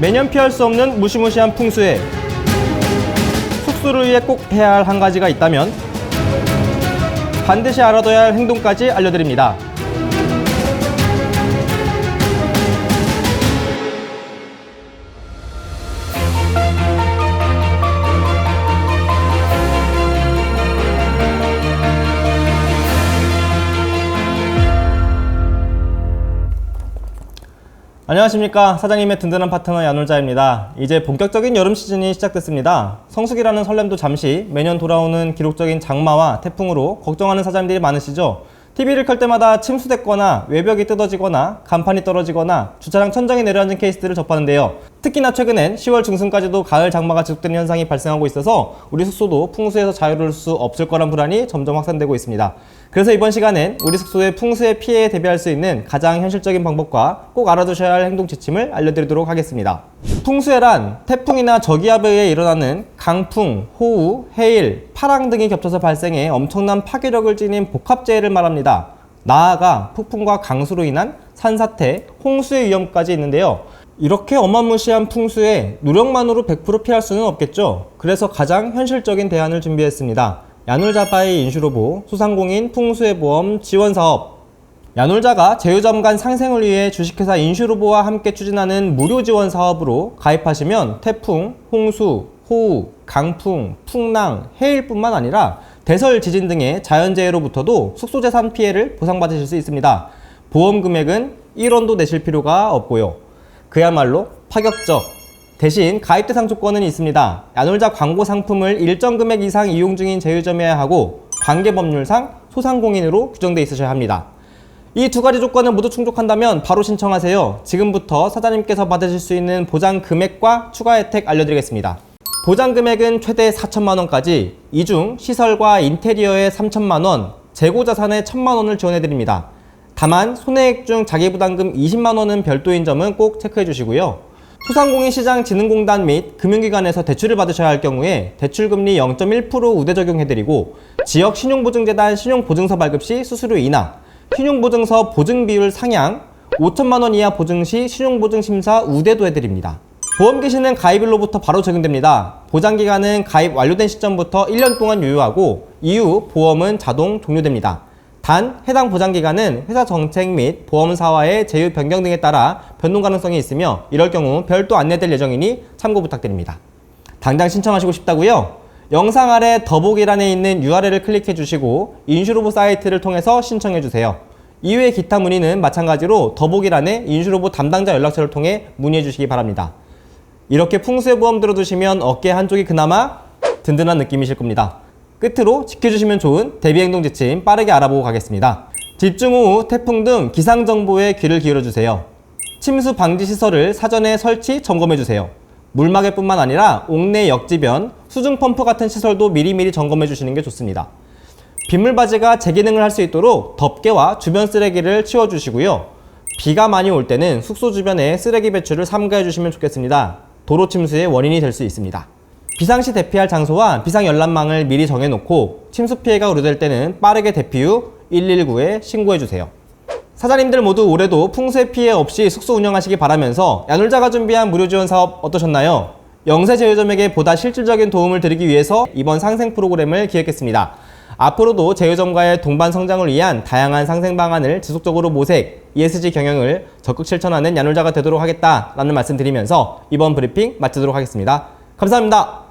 매년 피할 수 없는 무시무시한 풍수에 숙소를 위해 꼭 해야 할 한 가지가 있다면 반드시 알아둬야 할 행동까지 알려드립니다. 안녕하십니까. 사장님의 든든한 파트너 야놀자입니다. 이제 본격적인 여름 시즌이 시작됐습니다. 성수기라는 설렘도 잠시 매년 돌아오는 기록적인 장마와 태풍으로 걱정하는 사장님들이 많으시죠? TV를 켤 때마다 침수됐거나 외벽이 뜯어지거나 간판이 떨어지거나 주차장 천장이 내려앉은 케이스들을 접하는데요 특히나 최근엔 10월 중순까지도 가을 장마가 지속되는 현상이 발생하고 있어서 우리 숙소도 풍수에서 자유로울 수 없을 거란 불안이 점점 확산되고 있습니다 그래서 이번 시간엔 우리 숙소의 풍수의 피해에 대비할 수 있는 가장 현실적인 방법과 꼭 알아두셔야 할 행동 지침을 알려드리도록 하겠습니다. 풍수해란 태풍이나 저기압에 의해 일어나는 강풍, 호우, 해일, 파랑 등이 겹쳐서 발생해 엄청난 파괴력을 지닌 복합재해를 말합니다. 나아가 폭풍과 강수로 인한 산사태, 홍수의 위험까지 있는데요. 이렇게 어마무시한 풍수에 누력만으로 100% 피할 수는 없겠죠. 그래서 가장 현실적인 대안을 준비했습니다. 야놀자바의 인슈로보, 소상공인 풍수해 보험 지원 사업. 야놀자가 제휴점 간 상생을 위해 주식회사 인슈로보와 함께 추진하는 무료 지원 사업으로 가입하시면 태풍, 홍수, 호우, 강풍, 풍랑, 해일뿐만 아니라 대설 지진 등의 자연재해로부터도 숙소재산 피해를 보상받으실 수 있습니다. 보험 금액은 1원도 내실 필요가 없고요. 그야말로 파격적, 대신 가입 대상 조건은 있습니다. 야놀자 광고 상품을 일정 금액 이상 이용 중인 제휴점이어야 하고 관계 법률상 소상공인으로 규정돼 있으셔야 합니다. 이 두 가지 조건을 모두 충족한다면 바로 신청하세요. 지금부터 사장님께서 받으실 수 있는 보장 금액과 추가 혜택 알려드리겠습니다. 보장 금액은 최대 4천만 원까지, 이중 시설과 인테리어에 3천만 원, 재고 자산에 1천만 원을 지원해 드립니다. 다만 손해액 중 자기부담금 20만 원은 별도인 점은 꼭 체크해 주시고요. 소상공인시장진흥공단 및 금융기관에서 대출을 받으셔야 할 경우에 대출금리 0.1% 우대 적용해드리고 지역 신용보증재단 신용보증서 발급 시 수수료 인하, 신용보증서 보증비율 상향, 5천만 원 이하 보증 시 신용보증심사 우대도 해드립니다. 보험 개시는 가입일로부터 바로 적용됩니다. 보장기간은 가입 완료된 시점부터 1년 동안 유효하고 이후 보험은 자동 종료됩니다. 단 해당 보장 기간은 회사 정책 및 보험사와의 제휴 변경 등에 따라 변동 가능성이 있으며 이럴 경우 별도 안내될 예정이니 참고 부탁드립니다. 당장 신청하시고 싶다고요? 영상 아래 더보기란에 있는 URL을 클릭해 주시고 인슈로보 사이트를 통해서 신청해 주세요. 이외의 기타 문의는 마찬가지로 더보기란에 인슈로보 담당자 연락처를 통해 문의해 주시기 바랍니다. 이렇게 풍수의 보험 들어두시면 어깨 한쪽이 그나마 든든한 느낌이실 겁니다. 끝으로 지켜주시면 좋은 대비 행동 지침 빠르게 알아보고 가겠습니다. 집중 후 태풍 등 기상 정보에 귀를 기울여 주세요. 침수 방지 시설을 사전에 설치 점검해 주세요. 물막에뿐만 아니라 옥내 역지변, 수중 펌프 같은 시설도 미리미리 점검해 주시는 게 좋습니다. 빗물 바지가 재기능을 할 수 있도록 덮개와 주변 쓰레기를 치워 주시고요. 비가 많이 올 때는 숙소 주변에 쓰레기 배출을 삼가해 주시면 좋겠습니다. 도로 침수의 원인이 될 수 있습니다. 비상시 대피할 장소와 비상 열람망을 미리 정해놓고 침수 피해가 우려될 때는 빠르게 대피 후 119에 신고해 주세요. 사장님들 모두 올해도 풍수의 피해 없이 숙소 운영하시기 바라면서 야놀자가 준비한 무료 지원 사업 어떠셨나요? 영세 제휴점에게 보다 실질적인 도움을 드리기 위해서 이번 상생 프로그램을 기획했습니다. 앞으로도 제휴점과의 동반 성장을 위한 다양한 상생 방안을 지속적으로 모색, ESG 경영을 적극 실천하는 야놀자가 되도록 하겠다라는 말씀 드리면서 이번 브리핑 마치도록 하겠습니다. 감사합니다.